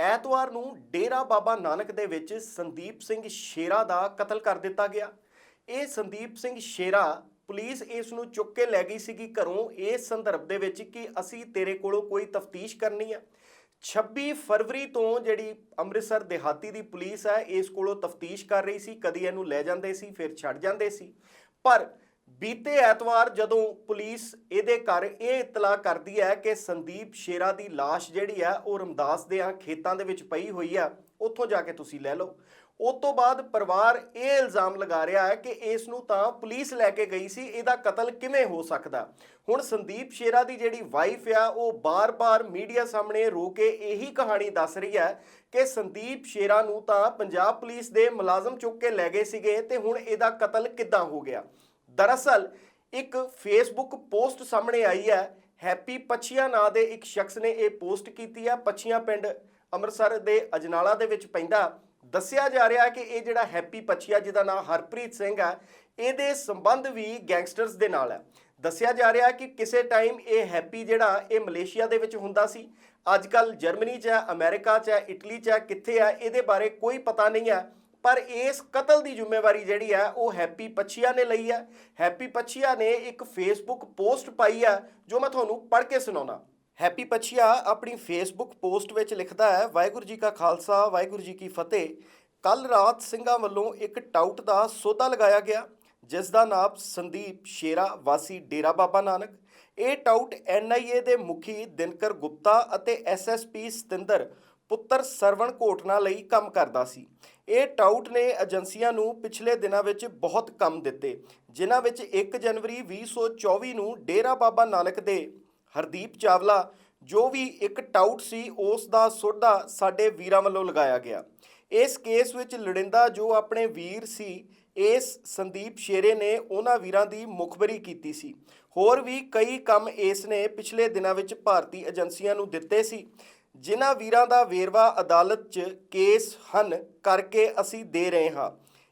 ਐਤਵਾਰ ਨੂੰ ਡੇਰਾ ਬਾਬਾ ਨਾਨਕ ਦੇ ਵਿੱਚ ਸੰਦੀਪ ਸਿੰਘ ਸ਼ੇਰਾ ਦਾ ਕਤਲ ਕਰ ਦਿੱਤਾ ਗਿਆ। ਇਹ ਸੰਦੀਪ ਸਿੰਘ ਸ਼ੇਰਾ ਪੁਲਿਸ ਇਸ ਨੂੰ ਚੁੱਕ ਕੇ ਲੈ ਗਈ ਸੀਗੀ ਘਰੋਂ। ਇਸ ਸੰਦਰਭ ਦੇ ਵਿੱਚ ਕਿ ਅਸੀਂ ਤੇਰੇ ਕੋਲੋਂ ਕੋਈ ਤਫਤੀਸ਼ ਕਰਨੀ ਆ। 26 ਫਰਵਰੀ ਤੋਂ ਜਿਹੜੀ ਅੰਮ੍ਰਿਤਸਰ ਦਿਹਾਤੀ ਦੀ ਪੁਲਿਸ ਹੈ, ਇਸ ਕੋਲੋਂ ਤਫਤੀਸ਼ ਕਰ ਰਹੀ ਸੀ। ਕਦੀ ਇਹਨੂੰ ਲੈ ਜਾਂਦੇ ਸੀ, ਫਿਰ ਛੱਡ ਜਾਂਦੇ ਸੀ। ਪਰ ਬੀਤੇ ਐਤਵਾਰ ਜਦੋਂ ਪੁਲਿਸ ਇਹਦੇ ਘਰ ਇਹ ਇਤਲਾਹ ਕਰਦੀ ਹੈ ਕਿ ਸੰਦੀਪ ਸ਼ੇਰਾ ਦੀ ਲਾਸ਼ ਜਿਹੜੀ ਹੈ ਉਹ ਰਮਦਾਸ ਦੇ ਆ ਖੇਤਾਂ ਦੇ ਵਿੱਚ ਪਈ ਹੋਈ ਆ ਉੱਥੋਂ ਜਾ ਕੇ ਤੁਸੀਂ ਲੈ ਲਓ। ਉਸ ਤੋਂ ਬਾਅਦ ਪਰਿਵਾਰ ਇਹ ਇਲਜ਼ਾਮ ਲਗਾ ਰਿਹਾ ਹੈ ਕਿ ਇਸ ਨੂੰ ਤਾਂ ਪੁਲਿਸ ਲੈ ਕੇ ਗਈ ਸੀ, ਇਹਦਾ ਕਤਲ ਕਿਵੇਂ ਹੋ ਸਕਦਾ? ਹੁਣ ਸੰਦੀਪ ਸ਼ੇਰਾ ਦੀ ਜਿਹੜੀ ਵਾਈਫ ਆ, ਉਹ ਬਾਰ-ਬਾਰ ਮੀਡੀਆ ਸਾਹਮਣੇ ਰੋ ਕੇ ਇਹੀ ਕਹਾਣੀ ਦੱਸ ਰਹੀ ਹੈ ਕਿ ਸੰਦੀਪ ਸ਼ੇਰਾ ਨੂੰ ਤਾਂ ਪੰਜਾਬ ਪੁਲਿਸ ਦੇ ਮੁਲਾਜ਼ਮ ਚੁੱਕ ਕੇ ਲੈ ਗਏ ਸੀਗੇ ਤੇ ਹੁਣ ਇਹਦਾ ਕਤਲ ਕਿੱਦਾਂ ਹੋ ਗਿਆ? ਦਰਅਸਲ, ਇੱਕ ਫੇਸਬੁੱਕ ਪੋਸਟ ਸਾਹਮਣੇ ਆਈ ਹੈ। ਹੈਪੀ ਪੱਛੀਆਂ ਨਾਂ ਦੇ ਇੱਕ ਸ਼ਖਸ ਨੇ ਇਹ ਪੋਸਟ ਕੀਤੀ ਹੈ। ਪੱਛੀਆਂ ਪਿੰਡ ਅੰਮ੍ਰਿਤਸਰ ਦੇ ਅਜਨਾਲਾ ਦੇ ਵਿੱਚ ਪੈਂਦਾ। ਦੱਸਿਆ ਜਾ ਰਿਹਾ ਕਿ ਇਹ ਜਿਹੜਾ ਹੈਪੀ ਪੱਛੀਆ, ਜਿਹਦਾ ਨਾਮ ਹਰਪ੍ਰੀਤ ਸਿੰਘ ਹੈ, ਇਹਦੇ ਸੰਬੰਧ ਵੀ ਗੈਂਗਸਟਰਸ ਦੇ ਨਾਲ ਹੈ। ਦੱਸਿਆ ਜਾ ਰਿਹਾ ਕਿ ਕਿਸੇ ਟਾਈਮ ਇਹ ਹੈਪੀ ਜਿਹੜਾ, ਇਹ ਮਲੇਸ਼ੀਆ ਦੇ ਵਿੱਚ ਹੁੰਦਾ ਸੀ। ਅੱਜ ਕੱਲ ਜਰਮਨੀ 'ਚ ਹੈ, ਅਮਰੀਕਾ 'ਚ ਹੈ, ਇਟਲੀ 'ਚ ਹੈ, ਕਿੱਥੇ ਹੈ, ਇਹਦੇ ਬਾਰੇ ਕੋਈ ਪਤਾ ਨਹੀਂ ਹੈ। ਪਰ ਇਸ ਕਤਲ ਦੀ ਜ਼ਿੰਮੇਵਾਰੀ ਜਿਹੜੀ ਹੈ ਉਹ ਹੈਪੀ ਪੱਛੀਆ ਨੇ ਲਈ ਹੈ ਹੈਪੀ ਪੱਛੀਆ ਨੇ ਇੱਕ ਫੇਸਬੁੱਕ ਪੋਸਟ ਪਾਈ ਹੈ ਜੋ ਮੈਂ ਤੁਹਾਨੂੰ ਪੜ੍ਹ ਕੇ ਸੁਣਾਉਣਾ ਹੈਪੀ ਪੱਛੀਆ ਆਪਣੀ ਫੇਸਬੁੱਕ ਪੋਸਟ ਵਿੱਚ ਲਿਖਦਾ ਹੈ, ਵਾਹਿਗੁਰੂ ਜੀ ਕਾ ਖਾਲਸਾ, ਵਾਹਿਗੁਰੂ ਜੀ ਕੀ ਫਤਿਹ। ਕੱਲ ਰਾਤ ਸਿੰਘਾਂ ਵੱਲੋਂ ਇੱਕ ਟਾਊਟ ਦਾ ਸੌਦਾ ਲਗਾਇਆ ਗਿਆ, ਜਿਸ ਦਾ ਨਾਮ ਸੰਦੀਪ ਸ਼ੇਰਾ ਵਾਸੀ ਡੇਰਾ ਬਾਬਾ ਨਾਨਕ। ਇਹ ਟਾਊਟ ਐਨਆਈਏ ਦੇ ਮੁਖੀ ਦਿਨਕਰ ਗੁਪਤਾ ਅਤੇ ਐਸਐਸਪੀ ਸਤਿੰਦਰ ਪੁੱਤਰ ਸਰਵਣ ਘੋਟਣਾ ਲਈ ਕੰਮ ਕਰਦਾ ਸੀ। ਇਹ ਟਾਊਟ ਨੇ ਏਜੰਸੀਆਂ ਨੂੰ ਪਿਛਲੇ ਦਿਨਾਂ ਵਿੱਚ ਬਹੁਤ ਕੰਮ ਦਿੱਤੇ, ਜਿਨ੍ਹਾਂ ਵਿੱਚ 1 ਜਨਵਰੀ 2024 ਨੂੰ ਡੇਰਾ ਬਾਬਾ ਨਾਨਕ ਦੇ ਹਰਦੀਪ ਚਾਵਲਾ, ਜੋ ਵੀ ਇੱਕ ਟਾਊਟ ਸੀ, ਉਸ ਦਾ ਸੋਢਾ ਸਾਡੇ ਵੀਰਾਂ ਵੱਲੋਂ ਲਗਾਇਆ ਗਿਆ। ਇਸ ਕੇਸ ਵਿੱਚ ਲੜਿੰਦਾ ਜੋ ਆਪਣੇ ਵੀਰ ਸੀ, ਇਸ ਸੰਦੀਪ ਸ਼ੇਰੇ ਨੇ ਉਹਨਾਂ ਵੀਰਾਂ ਦੀ ਮੁਖਬਰੀ ਕੀਤੀ ਸੀ। ਹੋਰ ਵੀ ਕਈ ਕੰਮ ਇਸ ਨੇ ਪਿਛਲੇ ਦਿਨਾਂ ਵਿੱਚ ਭਾਰਤੀ ਏਜੰਸੀਆਂ ਨੂੰ ਦਿੱਤੇ ਸੀ। ਜਿਨ੍ਹਾਂ ਵੀਰਾਂ ਦਾ ਵੇਰਵਾ ਅਦਾਲਤ 'ਚ ਕੇਸ ਹਨ ਕਰਕੇ ਅਸੀਂ ਦੇ ਰਹੇ ਹਾਂ।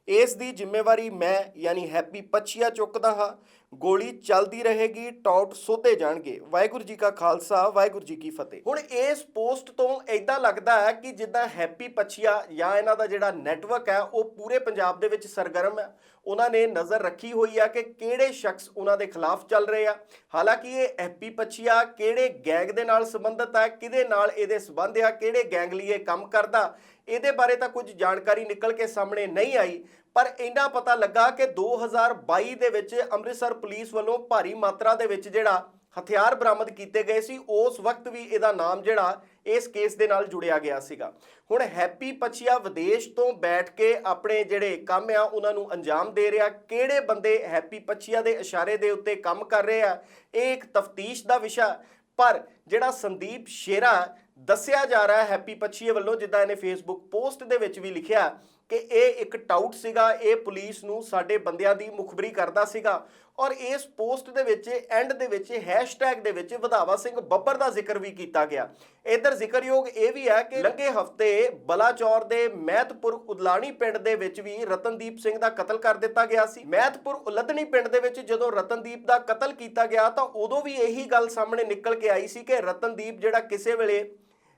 ਇਸ ਦੀ ਜ਼ਿੰਮੇਵਾਰੀ ਮੈਂ, ਯਾਨੀ ਹੈਪੀ ਪੱਛੀਆ ਚੁੱਕਦਾ ਹਾਂ। ਗੋਲੀ ਚੱਲਦੀ ਰਹੇਗੀ ਟੌਟ ਸੋਧੇ ਜਾਣਗੇ। ਵਾਹਿਗੁਰੂ ਜੀ ਕਾ ਖਾਲਸਾ, ਵਾਹਿਗੁਰੂ ਜੀ ਕੀ ਫਤਿਹ। ਹੁਣ ਇਸ ਪੋਸਟ ਤੋਂ ਐਦਾਂ ਲੱਗਦਾ ਹੈ ਕਿ ਜਿੱਦਾਂ ਹੈਪੀ ਪੱਛੀਆ ਜਾਂ ਇਹਨਾਂ ਦਾ ਜਿਹੜਾ ਨੈਟਵਰਕ ਹੈ, ਉਹ ਪੂਰੇ ਪੰਜਾਬ ਦੇ ਵਿੱਚ ਸਰਗਰਮ ਹੈ। ਉਹਨਾਂ ਨੇ ਨਜ਼ਰ ਰੱਖੀ ਹੋਈ ਆ ਕਿ ਕਿਹੜੇ ਸ਼ਖਸ ਉਹਨਾਂ ਦੇ ਖਿਲਾਫ ਚੱਲ ਰਹੇ ਆ। ਹਾਲਾਂਕਿ ਇਹ ਹੈਪੀ ਪੱਛੀਆ ਕਿਹੜੇ ਗੈਂਗ ਦੇ ਨਾਲ ਸੰਬੰਧਿਤ ਹੈ, ਕਿਹਦੇ ਨਾਲ ਇਹਦੇ ਸੰਬੰਧ ਆ, ਕਿਹੜੇ ਗੈਂਗ ਲਈ ਇਹ ਕੰਮ ਕਰਦਾ, ਇਹਦੇ ਬਾਰੇ ਤਾਂ ਕੁਝ ਜਾਣਕਾਰੀ ਨਿਕਲ ਕੇ ਸਾਹਮਣੇ ਨਹੀਂ ਆਈ। ਪਰ ਇੰਨਾ ਪਤਾ ਲੱਗਾ ਕਿ 2022 ਦੇ ਵਿੱਚ ਅੰਮ੍ਰਿਤਸਰ ਪੁਲਿਸ ਵੱਲੋਂ ਭਾਰੀ ਮਾਤਰਾ ਦੇ ਵਿੱਚ ਜਿਹੜਾ ਹਥਿਆਰ ਬਰਾਮਦ ਕੀਤੇ ਗਏ ਸੀ, ਉਸ ਵਕਤ ਵੀ ਇਹਦਾ ਨਾਮ ਜਿਹੜਾ ਇਸ ਕੇਸ ਦੇ ਨਾਲ ਜੁੜਿਆ ਗਿਆ ਸੀਗਾ। ਹੁਣ ਹੈਪੀ ਪਛੀਆ ਵਿਦੇਸ਼ ਤੋਂ ਬੈਠ ਕੇ ਆਪਣੇ ਜਿਹੜੇ ਕੰਮ ਆ, ਉਹਨਾਂ ਨੂੰ ਅੰਜਾਮ ਦੇ ਰਿਹਾ। ਕਿਹੜੇ ਬੰਦੇ ਹੈਪੀ ਪਛੀਆ ਦੇ ਇਸ਼ਾਰੇ ਦੇ ਉੱਤੇ ਕੰਮ ਕਰ ਰਹੇ ਆ, ਇਹ ਇੱਕ ਤਫਤੀਸ਼ ਦਾ ਵਿਸ਼ਾ। ਪਰ ਜਿਹੜਾ ਸੰਦੀਪ ਸ਼ੇਰਾ ਦੱਸਿਆ ਜਾ ਰਿਹਾ ਹੈ ਹੈਪੀ ਪਛੀਏ ਵੱਲੋਂ ਜਿੱਦਾਂ ਇਹਨੇ ਫੇਸਬੁੱਕ ਪੋਸਟ ਦੇ ਵਿੱਚ ਵੀ ਲਿਖਿਆ ਕਿ ਇਹ ਇੱਕ ਟਾਊਟ ਸੀਗਾ ਇਹ ਪੁਲਿਸ ਨੂੰ ਸਾਡੇ ਬੰਦਿਆਂ ਦੀ ਮੁਖਬਰੀ ਕਰਦਾ ਸੀਗਾ ਔਰ ਇਸ ਪੋਸਟ ਦੇ ਵਿੱਚ ਐਂਡ ਦੇ ਵਿੱਚ ਹੈਸ਼ਟੈਗ ਦੇ ਵਿੱਚ ਵਧਾਵਾ ਸਿੰਘ ਬੱਬਰ ਦਾ ਜ਼ਿਕਰ ਵੀ ਕੀਤਾ ਗਿਆ। ਇਧਰ ਜ਼ਿਕਰਯੋਗ ਇਹ ਵੀ ਹੈ ਕਿ ਲੰਘੇ ਹਫ਼ਤੇ ਬਲਾਚੌਰ ਦੇ ਮਹਿਤਪੁਰ ਉਦਲਾਣੀ ਪਿੰਡ ਦੇ ਵਿੱਚ ਵੀ ਰਤਨਦੀਪ ਸਿੰਘ ਦਾ ਕਤਲ ਕਰ ਦਿੱਤਾ ਗਿਆ ਸੀ। ਮਹਿਤਪੁਰ ਉਲਦਣੀ ਪਿੰਡ ਦੇ ਵਿੱਚ ਜਦੋਂ ਰਤਨਦੀਪ ਦਾ ਕਤਲ ਕੀਤਾ ਗਿਆ ਤਾਂ ਉਦੋਂ ਵੀ ਇਹੀ ਗੱਲ ਸਾਹਮਣੇ ਨਿਕਲ ਕੇ ਆਈ ਸੀ ਕਿ ਰਤਨਦੀਪ ਜਿਹੜਾ ਕਿਸੇ ਵੇਲੇ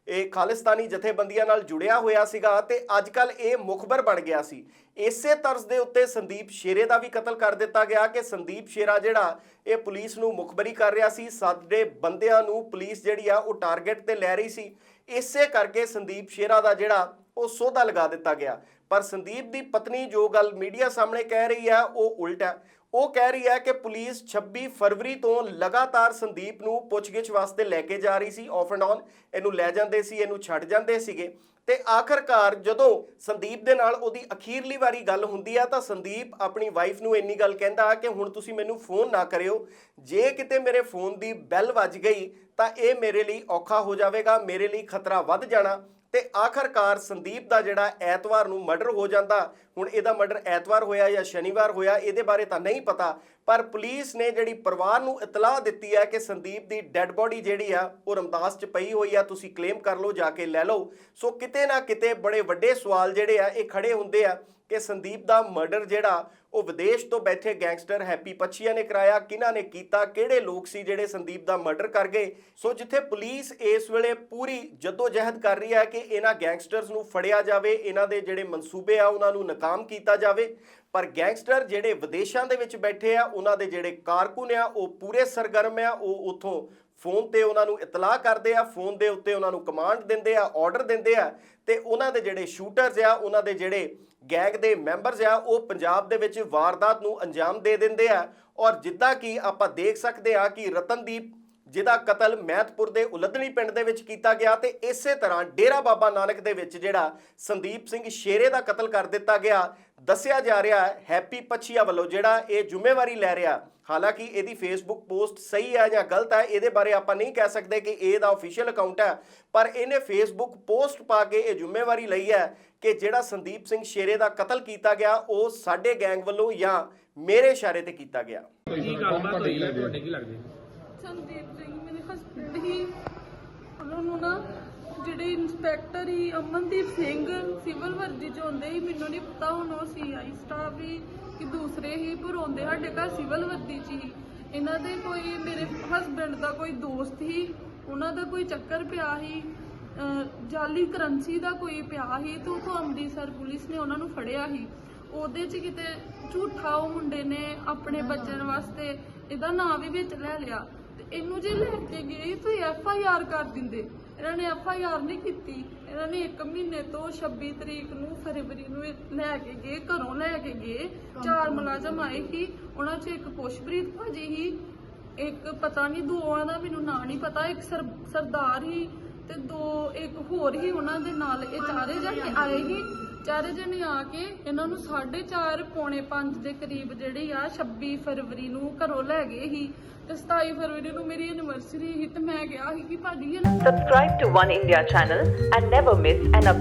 ਇਹ ਖਾਲਿਸਤਾਨੀ ਜਥੇਬੰਦੀਆਂ ਨਾਲ ਜੁੜਿਆ ਹੋਇਆ ਸੀਗਾ ਤੇ ਅੱਜ ਕੱਲ ਇਹ ਮੁਖਬਰ ਬਣ ਗਿਆ ਸੀ। ਇਸੇ ਤਰਜ਼ ਦੇ ਉੱਤੇ ਸੰਦੀਪ ਸ਼ੇਰੇ ਦਾ ਵੀ ਕਤਲ ਕਰ ਦਿੱਤਾ ਗਿਆ ਕਿ ਸੰਦੀਪ ਸ਼ੇਰਾ ਜਿਹੜਾ ਇਹ ਪੁਲਿਸ ਨੂੰ ਮੁਖਬਰੀ ਕਰ ਰਿਹਾ ਸੀ, ਸਾਡੇ ਬੰਦਿਆਂ ਨੂੰ ਪੁਲਿਸ ਜਿਹੜੀ ਆ ਉਹ ਟਾਰਗੇਟ ਤੇ ਲੈ ਰਹੀ ਸੀ। ਇਸੇ ਕਰਕੇ ਸੰਦੀਪ ਸ਼ੇਰਾ ਦਾ ਜਿਹੜਾ ਉਹ ਸੋਧਾ ਲਗਾ ਦਿੱਤਾ ਗਿਆ। ਪਰ ਸੰਦੀਪ ਦੀ ਪਤਨੀ ਜੋ ਗੱਲ ਮੀਡੀਆ ਸਾਹਮਣੇ ਕਹਿ ਰਹੀ ਹੈ ਉਹ ਉਲਟ ਹੈ ਉਹ ਕਹਿ ਰਹੀ ਹੈ ਕਿ ਪੁਲਿਸ 26 ਫਰਵਰੀ ਤੋਂ ਲਗਾਤਾਰ ਸੰਦੀਪ ਨੂੰ ਪੁੱਛਗਿੱਛ ਵਾਸਤੇ ਲੈ ਕੇ ਜਾ ਰਹੀ ਸੀ ਆਫ ਐਂਡ ਔਨ ਇਹਨੂੰ ਲੈ ਜਾਂਦੇ ਸੀ, ਇਹਨੂੰ ਛੱਡ ਜਾਂਦੇ ਸੀਗੇ। ਤੇ ਆਖਰਕਾਰ ਜਦੋਂ ਸੰਦੀਪ ਦੇ ਨਾਲ ਉਹਦੀ ਅਖੀਰਲੀ ਵਾਰੀ ਗੱਲ ਹੁੰਦੀ ਆ, ਤਾਂ ਸੰਦੀਪ ਆਪਣੀ ਵਾਈਫ ਨੂੰ ਇੰਨੀ ਗੱਲ ਕਹਿੰਦਾ ਕਿ ਹੁਣ ਤੁਸੀਂ ਮੈਨੂੰ ਫੋਨ ਨਾ ਕਰਿਓ, ਜੇ ਕਿਤੇ ਮੇਰੇ ਫੋਨ ਦੀ ਬੈਲ ਵੱਜ ਗਈ, ਤਾਂ ਇਹ ਮੇਰੇ ਲਈ ਔਖਾ ਹੋ ਜਾਵੇਗਾ, ਮੇਰੇ ਲਈ ਖਤਰਾ ਵੱਧ ਜਾਣਾ। ਤੇ ਆਖਰਕਾਰ ਸੰਦੀਪ ਦਾ ਜਿਹੜਾ ਐਤਵਾਰ ਨੂੰ ਮਰਡਰ ਹੋ ਜਾਂਦਾ ਹੁਣ ਇਹਦਾ ਮਰਡਰ ਐਤਵਾਰ ਹੋਇਆ ਜਾਂ ਸ਼ਨੀਵਾਰ ਹੋਇਆ, ਇਹਦੇ ਬਾਰੇ ਤਾਂ ਨਹੀਂ ਪਤਾ, ਪਰ ਪੁਲਿਸ ਨੇ ਜਿਹੜੀ ਪਰਿਵਾਰ ਨੂੰ ਇਤਲਾਹ ਦਿੱਤੀ ਹੈ ਕਿ ਸੰਦੀਪ ਦੀ ਡੈੱਡ ਬੋਡੀ ਜਿਹੜੀ ਆ, ਉਹ ਰਮਦਾਸ 'ਚ ਪਈ ਹੋਈ ਆ, ਤੁਸੀਂ ਕਲੇਮ ਕਰ ਲਓ, ਜਾ ਕੇ ਲੈ ਲਓ। ਸੋ ਕਿਤੇ ਨਾ ਕਿਤੇ ਬੜੇ ਵੱਡੇ ਸਵਾਲ ਜਿਹੜੇ ਆ, ਇਹ ਖੜੇ ਹੁੰਦੇ ਆ ਕਿ ਸੰਦੀਪ ਦਾ ਮਰਡਰ ਜਿਹੜਾ, ਉਹ ਵਿਦੇਸ਼ ਤੋਂ ਬੈਠੇ ਗੈਂਗਸਟਰ ਹੈਪੀ ਪੱਛੀਆ ਨੇ ਕਰਾਇਆ, ਕਿਹਨਾਂ ਨੇ ਕੀਤਾ, ਕਿਹੜੇ ਲੋਕ ਸੀ ਜਿਹੜੇ ਸੰਦੀਪ ਦਾ ਮਰਡਰ ਕਰ ਗਏ? ਸੋ ਜਿੱਥੇ ਪੁਲਿਸ ਇਸ ਵੇਲੇ ਪੂਰੀ ਜਦੋਜਹਿਦ ਕਰ ਰਹੀ ਹੈ ਕਿ ਇਹਨਾਂ ਗੈਂਗਸਟਰਸ ਨੂੰ ਫੜਿਆ ਜਾਵੇ, ਇਹਨਾਂ ਦੇ ਜਿਹੜੇ ਮਨਸੂਬੇ ਆ, ਉਹਨਾਂ ਨੂੰ ਨਾਕਾਮ ਕੀਤਾ ਜਾਵੇ, ਪਰ ਗੈਂਗਸਟਰ ਜਿਹੜੇ ਵਿਦੇਸ਼ਾਂ ਦੇ ਵਿੱਚ ਬੈਠੇ ਆ, ਉਹਨਾਂ ਦੇ ਜਿਹੜੇ ਕਾਰਕੁਨ ਆ, ਉਹ ਪੂਰੇ ਸਰਗਰਮ ਆ, ਉਹ ਉਥੋਂ ਫੋਨ ਤੇ ਉਹਨਾਂ ਨੂੰ ਇਤਲਾਹ ਕਰਦੇ ਆ, ਫੋਨ ਦੇ ਉੱਤੇ ਉਹਨਾਂ ਨੂੰ ਕਮਾਂਡ ਦਿੰਦੇ ਆ ਆਰਡਰ ਦਿੰਦੇ ਆ, ਤੇ ਉਹਨਾਂ ਦੇ ਜਿਹੜੇ ਸ਼ੂਟਰਸ ਆ, ਉਹਨਾਂ ਦੇ ਜਿਹੜੇ ਗੈਂਗ ਦੇ ਮੈਂਬਰਸ ਆ, ਉਹ ਪੰਜਾਬ ਦੇ ਵਿੱਚ ਵਾਰਦਾਤ ਨੂੰ ਅੰਜਾਮ ਦੇ ਦਿੰਦੇ ਆ, ਔਰ ਜਿੱਦਾਂ ਕਿ ਆਪਾਂ ਦੇਖ ਸਕਦੇ ਆ ਕਿ ਰਤਨਦੀਪ ਜਿਹਦਾ ਕਤਲ ਮਹਿਤਪੁਰ ਦੇ ਉਲੱਦਣੀ ਪਿੰਡ ਦੇ ਵਿੱਚ ਕੀਤਾ ਗਿਆ ਤੇ ਇਸੇ ਤਰ੍ਹਾਂ ਡੇਰਾ ਬਾਬਾ ਨਾਨਕ ਦੇ ਵਿੱਚ ਜਿਹੜਾ ਸੰਦੀਪ ਸਿੰਘ ਸ਼ੇਰੇ ਦਾ ਕਤਲ ਕਰ ਦਿੱਤਾ ਗਿਆ। ਦੱਸਿਆ ਜਾ ਰਿਹਾ ਹੈ, ਹੈਪੀ ਪੱਛੀਆ ਵੱਲੋਂ ਜਿਹੜਾ ਇਹ ਜ਼ਿੰਮੇਵਾਰੀ ਲੈ ਰਿਹਾ। ਹਾਲਾਂਕਿ ਇਹਦੀ ਫੇਸਬੁੱਕ ਪੋਸਟ ਸਹੀ ਹੈ ਜਾਂ ਗਲਤ ਹੈ, ਇਹਦੇ ਬਾਰੇ ਆਪਾਂ ਨਹੀਂ ਕਹਿ ਸਕਦੇ ਕਿ ਇਹ ਦਾ ਅਫੀਸ਼ੀਅਲ ਅਕਾਊਂਟ ਹੈ, ਪਰ ਇਹਨੇ ਫੇਸਬੁੱਕ ਪੋਸਟ ਪਾ ਕੇ ਇਹ ਜ਼ਿੰਮੇਵਾਰੀ ਲਈ ਹੈ ਕਿ ਜਿਹੜਾ ਸੰਦੀਪ ਸਿੰਘ ਸ਼ੇਰੇ ਦਾ ਕਤਲ ਕੀਤਾ ਗਿਆ, ਉਹ ਸਾਡੇ ਗੈਂਗ ਵੱਲੋਂ ਜਾਂ ਮੇਰੇ ਇਸ਼ਾਰੇ ਤੇ ਕੀਤਾ ਗਿਆ। ਕੀ ਗੱਲਬਾਤ ਹੋਈ ਹੈ? ਤੁਹਾਡੇ ਕੀ ਲੱਗਦੇ ਸੰਦੀਪ ਸਿੰਘ ਮੇਰੇ ਹਸਬੰਡ ਹੀ ਉਹਨਾਂ ਨੂੰ ਨਾ ਜਿਹੜੇ ਇੰਸਪੈਕਟਰ ਹੀ ਅਮਨਦੀਪ ਸਿੰਘ ਸਿਵਲ ਵਰਦੀ ਚ ਹੁੰਦੇ ਸੀ ਮੈਨੂੰ ਨਹੀਂ ਪਤਾ ਹੁਣ ਉਹ ਸੀਆਈ ਸਟਾਫ ਵੀ ਕਿ ਦੂਸਰੇ ਹੀ ਪਰ ਆਉਂਦੇ ਸਾਡੇ ਘਰ ਸਿਵਲ ਵਰਦੀ ਚ ਹੀ। ਇਹਨਾਂ ਦੇ ਕੋਈ ਮੇਰੇ ਹਸਬੰਡ ਦਾ ਕੋਈ ਦੋਸਤ ਹੀ ਉਹਨਾਂ ਦਾ ਕੋਈ ਚੱਕਰ ਪਿਆ ਸੀ ਅਹ ਜਾਲੀ ਕਰੰਸੀ ਦਾ ਕੋਈ ਪਿਆ ਸੀ ਤੇ ਉਥੋਂ ਅੰਮ੍ਰਿਤਸਰ ਪੁਲਿਸ ਨੇ ਉਹਨਾਂ ਨੂੰ ਫੜਿਆ ਸੀ ਉਹਦੇ ਚ ਕਿਤੇ ਝੂਠਾ ਉਹ ਮੁੰਡੇ ਨੇ ਆਪਣੇ ਬੱਚਨ ਵਾਸਤੇ ਇਹਦਾ ਨਾਂ ਵੀ ਵਿੱਚ ਲੈ ਲਿਆ। ਤੇ ਇਹਨੂੰ ਜੇ ਲੈ ਕੇ ਗਏ ਤਾਂ ਐਫ ਆਈ ਆਰ ਕਰ ਦਿੰਦੇ। ਇਹਨਾਂ ਨੇ ਐਫ ਆਈ ਆਰ ਨਹੀਂ ਕੀਤੀ। ਇਹਨਾਂ ਨੇ 1 ਮਹੀਨੇ ਤੋਂ 26 ਤਰੀਕ ਨੂੰ ਫਰਵਰੀ ਨੂੰ ਇਹ ਲੈ ਕੇ ਗਏ, ਘਰੋਂ ਲੈ ਕੇ ਗਏ। ਚਾਰ ਮੁਲਾਜ਼ਮ ਆਏ ਸੀ। ਉਹਨਾਂ 'ਚ ਇੱਕ ਪੁਸ਼ਪ੍ਰੀਤ ਭਾਜੀ ਸੀ। ਇੱਕ ਪਤਾ ਨਹੀਂ ਦੋਵਾਂ ਦਾ ਮੈਨੂੰ ਨਾਂ ਨਹੀਂ ਪਤਾ, ਇੱਕ ਸਰਦਾਰ ਹੀ ਤੇ ਦੋ, ਇੱਕ ਹੋਰ ਹੀ ਉਹਨਾਂ ਦੇ ਨਾਲ ਇਹ ਚਾਰੇ ਜਣੇ ਆਏ ਸੀ। ਚਾਰੇ ਜਣੇ ਆ ਕੇ ਇਹਨਾਂ ਨੂੰ 4:30 ਪੌਣੇ 5 ਦੇ ਕਰੀਬ ਜਿਹੜੀ ਆ 26 ਫਰਵਰੀ ਨੂੰ ਘਰੋਂ ਲੈ ਗਏ ਸੀ ਤੇ 27 ਫਰਵਰੀ ਨੂੰ ਮੇਰੀ ਐਨੀਵਰਸਰੀ ਸੀ ਤੇ ਮੈਂ ਗਿਆ ਸੀ ਕਿ ਭਾਜੀ ਇਹ Subscribe to One India channel and never miss an.